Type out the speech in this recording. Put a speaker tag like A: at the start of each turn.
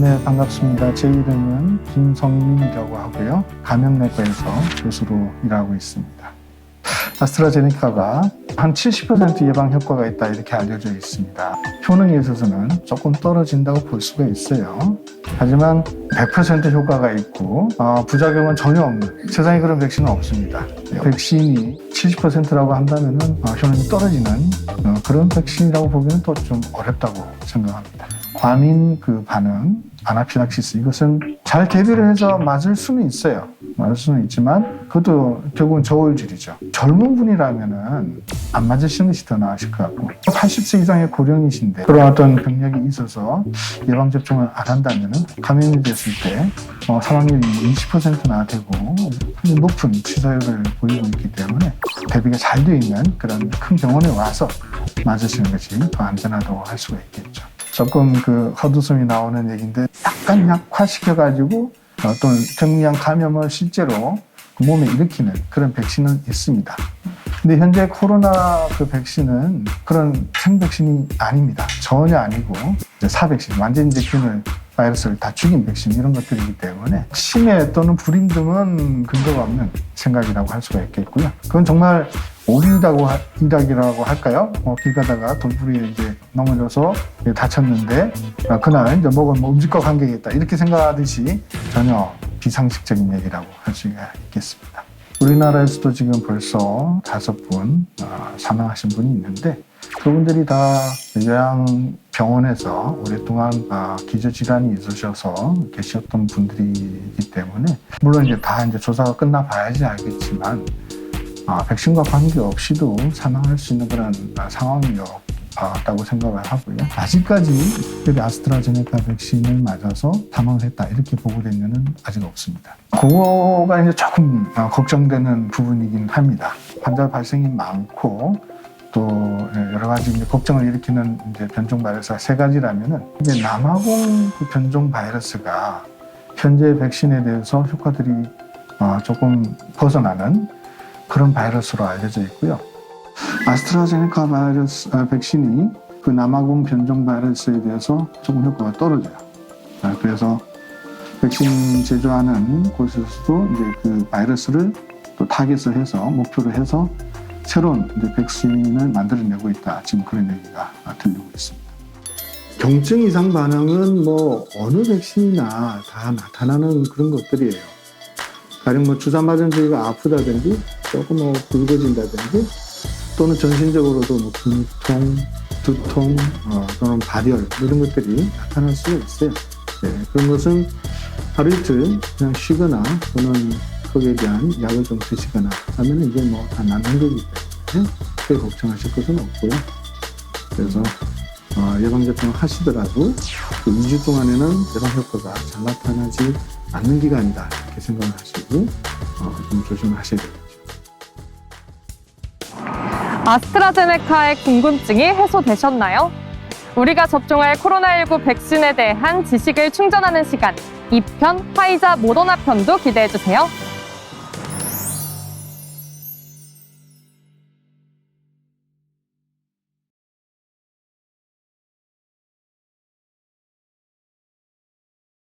A: 네, 반갑습니다. 제 이름은 김성민이라고 하고요. 감염내과에서 교수로 일하고 있습니다. 아스트라제네카가 한 70% 예방 효과가 있다 이렇게 알려져 있습니다. 효능에 있어서는 조금 떨어진다고 볼 수가 있어요. 하지만 100% 효과가 있고 어, 부작용은 전혀 없는 세상에 그런 백신은 없습니다. 백신이 70%라고 한다면 어, 효능이 떨어지는 어, 그런 백신이라고 보기는 또 좀 어렵다고 생각합니다. 과민 그 반응, 아나필락시스 이것은 잘 대비를 해서 맞을 수는 있어요. 맞을 수는 있지만 그것도 결국은 저울질이죠. 젊은 분이라면은 안 맞으시는 것이 더 나으실 것 같고 80세 이상의 고령이신데 그런 어떤 병력이 있어서 예방 접종을 안 한다면은 감염이 됐을 때 어, 사망률이 20%나 되고 높은 치사율을 보이고 있기 때문에 대비가 잘 되어 있는 그런 큰 병원에 와서 맞으시는 것이 더 안전하다고 할 수가 있겠죠. 조금 그 헛웃음이 나오는 얘기인데 약간 약화시켜가지고 어떤 경미한 감염을 실제로 그 몸에 일으키는 그런 백신은 있습니다. 근데 현재 코로나 그 백신은 그런 생백신이 아닙니다. 전혀 아니고 이제 사백신, 완전히 이제 균을 바이러스를 다 죽인 백신 이런 것들이기 때문에 치매 또는 불임 등은 근거가 없는 생각이라고 할 수가 있겠고요. 그건 정말 오리라고 하- 이라기라고 할까요? 어, 길 가다가 돌부리에 이제 넘어져서 다쳤는데 아, 그날 이제 목은 뭐 음식과 관계가 있다 이렇게 생각하듯이 전혀 비상식적인 얘기라고 할 수가 있겠습니다. 우리나라에서도 지금 벌써 다섯 분 아, 사망하신 분이 있는데 그분들이 다 요양병원에서 오랫동안 아, 기저질환이 있으셔서 계셨던 분들이기 때문에 물론 이제 다 이제 조사가 끝나 봐야지 알겠지만 아, 백신과 관계없이도 사망할 수 있는 그런 아, 상황이었 다고 생각을 하고요. 아직까지 특별히 아스트라제네카 백신을 맞아서 사망했다 이렇게 보고된 면은 아직 없습니다. 그거가 이제 조금 아, 걱정되는 부분이긴 합니다. 환자 발생이 많고 또 예, 여러 가지 이제 걱정을 일으키는 이제 변종 바이러스가 세 가지라면은 이제 남아공 그 변종 바이러스가 현재 백신에 대해서 효과들이 어, 조금 벗어나는 그런 바이러스로 알려져 있고요. 아스트라제네카 바이러스 아, 백신이 그 남아공 변종 바이러스에 대해서 조금 효과가 떨어져요. 아, 그래서 백신 제조하는 곳에서도 이제 그 바이러스를 또 타겟을 해서 목표로 해서 새로운 이제 백신을 만들어내고 있다. 지금 그런 얘기가 들리고 있습니다. 경증 이상 반응은 뭐 어느 백신이나 다 나타나는 그런 것들이에요. 가령 뭐 주사 맞은 부위가 아프다든지 조금 뭐 붉어진다든지 또는 전신적으로도 뭐 근통, 두통 어, 또는 발열 이런 것들이 나타날 수가 있어요. 네, 그런 것은 하루 이틀 그냥 쉬거나 또는 거기에 대한 약을 좀 드시거나 하면 이제 뭐 다 낫는 거기 때문에 크게 걱정하실 것은 없고요. 그래서 어, 예방접종을 하시더라도 그 2주 동안에는 예방 효과가 잘 나타나지 않는 기간이다 이렇게 생각하시고 어, 좀 조심하셔야 되겠죠.
B: 아스트라제네카의 궁금증이 해소되셨나요? 우리가 접종할 코로나19 백신에 대한 지식을 충전하는 시간 2편 화이자 모더나 편도 기대해 주세요.